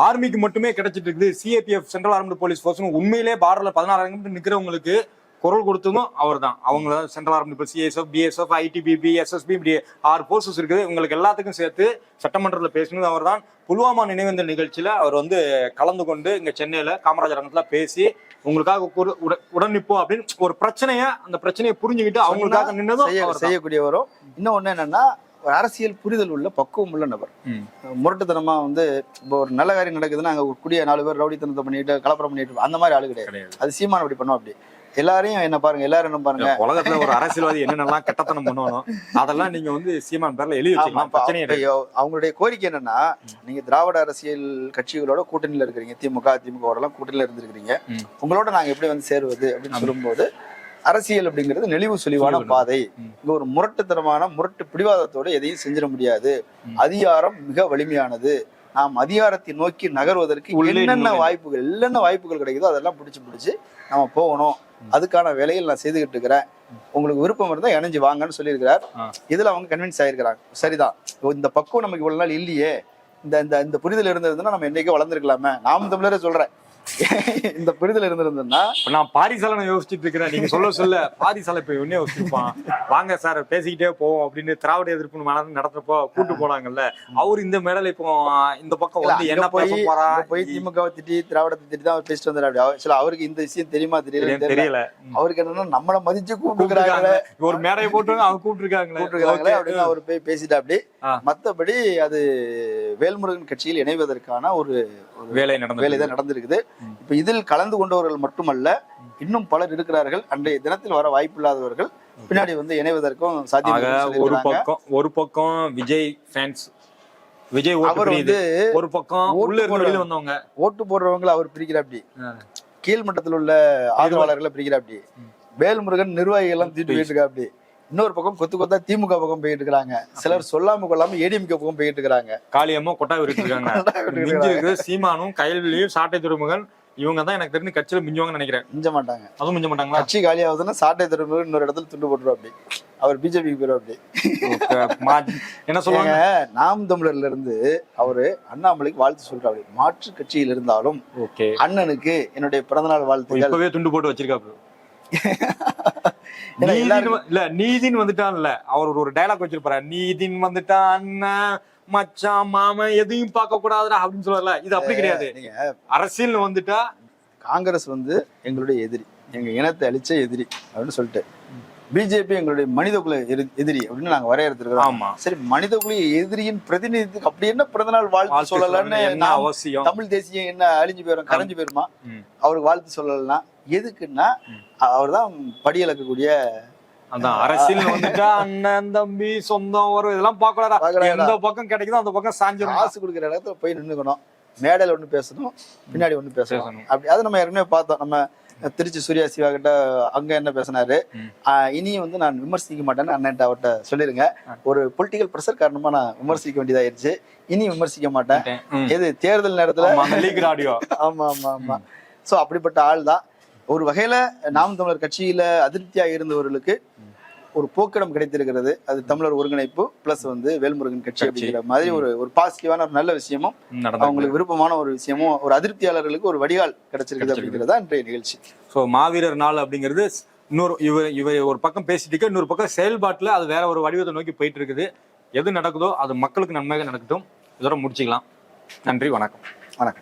ஆர்மிக்கு மட்டுமே கிடைச்சிட்டு இருக்குது. CAPF central armed police force உண்மையிலே பார்டர்ல பதினாறாயிரம் நிக்கிறவங்களுக்கு குரல் கொடுத்ததும் அவர் தான் அவங்க central army CSF BSF ITBP SSB இப்படி ஆறு போர்சஸ் இருக்குது. உங்களுக்கு எல்லாத்துக்கும் சேர்த்து சட்டமன்றத்தில் பேசினது அவர் தான் புல்வாமா நினைவேந்தல் நிகழ்ச்சியில அவர் வந்து கலந்து கொண்டு இங்க சென்னையில காமராஜர் அரங்கத்துல பேசி உங்களுக்காக உடன் நிற்போம் அப்படின்னு ஒரு பிரச்சனைய அந்த பிரச்சனையை புரிஞ்சுக்கிட்டு அவங்களுக்காக நின்னதும் செய்யக்கூடியவரும். இன்னொன்னு என்னன்னா ஒரு அரசியல் புரிதல் உள்ள பக்குவம் உள்ள நபர். முரட்டுத்தனமா வந்து இப்போ ஒரு நல்ல காரியம் நடக்குதுன்னா அங்க குடிய நாலு பேர் ரவுடித்தனத்தை பண்ணிட்டு கலப்பரம் பண்ணிட்டு அந்த மாதிரி ஆளு கிடையாது. கிடையாது. அது சீமான் அப்படி பண்ணும் அப்படி எல்லாரையும் என்ன பாருங்க எல்லாரும் என்ன பாருங்க உலகத்துல ஒரு அரசியல்வாதி என்னென்னலாம் கெட்டத்தனம் பண்ணுவானோ அதெல்லாம் நீங்க வந்து சீமான் பேர்ல எழுதி வச்சுக்கலாம் கிடையாது. அவங்களுடைய கோரிக்கை என்னன்னா நீங்க திராவிட அரசியல் கட்சிகளோட கூட்டணியில இருக்கிறீங்க திமுக திமுக எல்லாம் கூட்டணியில இருந்திருக்கிறீங்க. உங்களோட நாங்க எப்படி வந்து சேருவது அப்படின்னு சொல்லும்போது அரசியல் அப்படிங்கிறது நெளிவு சுழிவு. பாதை. இங்க ஒரு முரட்டுத்தனமான முரட்டு பிடிவாதத்தோட எதையும் செஞ்சிட முடியாது. அதிகாரம் மிக வலிமையானது நாம் அதிகாரத்தை நோக்கி நகர்வதற்கு என்னென்ன. வாய்ப்புகள் என்னென்ன வாய்ப்புகள் கிடைக்குதோ அதெல்லாம் பிடிச்சு பிடிச்சு நம்ம போகணும். அதுக்கான வேலைகள் நான் செய்துகிட்டு இருக்கிறேன். உங்களுக்கு விருப்பம் இருந்தா இணைஞ்சு வாங்கன்னு சொல்லியிருக்கிறார். இதுல அவங்க கன்வின்ஸ் ஆயிருக்கிறாங்க. சரிதான். இந்த பக்குவம் நமக்கு இவ்வளவு நாள் இல்லையே. இந்த இந்த இந்த புரிதல் இருந்திருந்தா நம்ம என்னைக்கோ வளர்ந்துருக்கலாமே. நாம் தமிழரே சொல்றேன். இந்த புரிதல் இருந்திருந்ததுன்னா நான் பாரிசால யோசிச்சுட்டு இருக்கிறேன். நீங்க சொல்ல சொல்ல பாரிசால இப்ப என்ன யோசிச்சிருப்பான். வாங்க சார் பேசிக்கிட்டே போவோம் அப்படின்னு திராவிட எதிர்ப்பு மாநாடு நடத்துறப்போ கூட்டு போனாங்கல்ல அவர் இந்த மேடல இப்போ இந்த பக்கம் வந்து என்ன போய் போறா? போய் திமுக திட்டி திராவிடத்தை திட்டி தான் அவர் பேசிட்டு வந்தாரு அப்படி. சில அவருக்கு இந்த விஷயம் தெரியுமா தெரியல. தெரியல. அவருக்கு என்னன்னா நம்மள மதிச்சு கூப்பிட்டுருக்காங்க ஒரு மேடையை போட்டு அவங்க கூப்பிட்டுருக்காங்களே. கூப்பிட்டுருக்காங்களே. அப்படின்னு அவர் போய் பேசிட்டு அப்படி. மத்தபடி அது வேல்முருகன் கட்சியில் இணைவதற்கான ஒரு வேலை வேலை நடந்தது தான் நடந்திருக்குது. இப்ப இதில் கலந்து கொண்டவர்கள் மட்டுமல்ல இன்னும் பலர் இருக்கிறார்கள். அன்றைய தினத்தில் வர வாய்ப்பில்லாதவர்கள் பின்னாடி வந்து இணைவதற்கும் சாத்தியம் ஒரு. பக்கம் ஒரு பக்கம் விஜய் ஃபேன்ஸ் விஜய் அவர் வந்து ஒரு பக்கம் உள்ள வெளியில வந்தவங்க. ஓட்டு போடுறவங்களை அவர் பிரிக்கிறாப்படி ஆ. கீழ்மட்டத்தில் உள்ள ஆதரவாளர்களை பிரிக்கிறாப்படி ம். வேல்முருகன் நிர்வாகிகள் எல்லாம் தூக்கிட்டு போயிட்டு இருக்காப்படி இன்னொரு பக்கம் கொத்து கொத்தா திமுக பக்கம் போயிட்டு இருக்காங்க சிலர் சொல்லாம கொள்ளாம ஏடிஎம்கே பக்கம் போயிட்டு இருக்காங்க காளியம்மா கொட்டாய் விட்டு இருக்காங்க கொட்டாய் விட்டுட்டு மிஞ்சி இருக்குது சீமானும் கைல்விழியும் சாட்டை துறைமுகன் இவங்க தான் எனக்கு தெரிஞ்சு கட்சியில மிஞ்சுவாங்கன்னு நினைக்கிறேன். மிஞ்ச மாட்டாங்க. அதுவும் மிஞ்ச மாட்டாங்களா? கட்சி காலியாகுதுன்னா சாட்டை திரும்ப இன்னொரு இடத்துல துண்டு போட்டுரும் அப்படி. அவர் பிஜேபிக்கு போயிடும் அப்படி. என்ன சொல்லுவாங்க? நாம் தமிழர்ல இருந்து அவரு அண்ணாமலைக்கு வாழ்த்து சொல்றாரு மாற்று கட்சியில் இருந்தாலும் அண்ணனுக்கு என்னுடைய பிறந்தநாள் வாழ்த்துக்கள். இப்பவே துண்டு போட்டு வச்சிருக்காரு ஏன்னா நீதின் எல்லாருக்கும் வ- இல்ல நீதின் வந்துட்டான்ல. அவர் ஒரு- டைலாக் வச்சிருப்பாரு. நீதின் வந்துட்டான் மச்சான் மாமன் எதையும் பார்க்க கூடாதுடா அப்படின்னு சொல்லுவார்ல. இது அப்படி கிடையாது. நீங்க அரசியல் வந்துட்டா காங்கிரஸ் வந்து எங்களுடைய எதிரி. எங்க இனத்தை அழிச்ச எதிரி அப்படின்னு சொல்லிட்டு. பிஜேபி எங்களுடைய மனிதகுல எதிரி- எதிரி அப்படின்னு நாங்க வரையறுத்திருக்கிறோம். ஆமா. சரி மனிதகுல எதிரியின் பிரதிநிதித்துக்கு அப்படி என்ன பிறந்தநாள் வாழ்த்து வாழ்த்து சொல்லலன்னு அவசியம்? தமிழ் தேசியம் என்ன அழிஞ்சு போயிரும் கரைஞ்சு போயிருமா. அவருக்கு வாழ்த்து சொல்லலைன்னா எதுக்குன்னா அவர் தான் படியளக்கக்கூடிய அதான் அரசியல் வந்துட்டா அண்ணன் தம்பி சொந்தம் வரும் இதெல்லாம் பார்க்க பார்க்க கூடாதா கூடாதா? எந்த பக்கம் கிடைக்குதோ அந்த பக்கம் சாஞ்சிரும். காசு கொடுக்குற இடத்துல போய் நின்னுக்கணும். மேடையில் ஒன்று பேசணும் பின்னாடி ஒன்று பேசணும். அப்படி அதை நம்ம ஏற்கனவே பார்த்தோம். நம்ம திருச்சி சூர்யா சிவா கிட்ட அங்க என்ன பேசினாரு? ம். ஆஹ் இனி வந்து நான் விமர்சிக்க மாட்டேன்னு அண்ணன்ட்ட அவர்கிட்ட சொல்லிருங்க. ஒரு பொலிட்டிக்கல் ப்ரெஷர் காரணமா நான் விமர்சிக்க வேண்டியதாயிருச்சு. இனி விமர்சிக்க மாட்டேன். எது தேர்தல் நேரத்துல? ஆமா ஆமா ஆமா சோ அப்படிப்பட்ட ஆள் தான் ஒரு வகையில நாம் தமிழர் கட்சியில அதிருப்தியா இருந்தவர்களுக்கு ஒரு போக்கிடம் கிடைத்திருக்கிறது. அது தமிழர் ஒருங்கிணைப்பு பிளஸ் வந்து வேல்முருகன் கட்சி. அப்படிங்கிற மாதிரி ஒரு ஒரு பாசிட்டிவான ஒரு நல்ல விஷயமும் அவங்களுக்கு விருப்பமான ஒரு விஷயமும் ஒரு அதிருப்தியாளர்களுக்கு ஒரு வடிகால் கிடைச்சிருக்குது கிடைச்சிருக்கு. அப்படிங்கிறது தான் இன்றைய நிகழ்ச்சி. ஸோ மாவீரர் நாள் அப்படிங்கிறது இன்னொரு இவர் இவர் ஒரு பக்கம் பேசிட்டு இன்னொரு பக்கம் செயல்பாட்டுல அது வேற ஒரு வடிவத்தை நோக்கி போயிட்டு இருக்குது. எது நடக்குதோ அது மக்களுக்கு நன்மையாக நடக்கட்டும். இதோட முடிச்சுக்கலாம். நன்றி வணக்கம். வணக்கம்.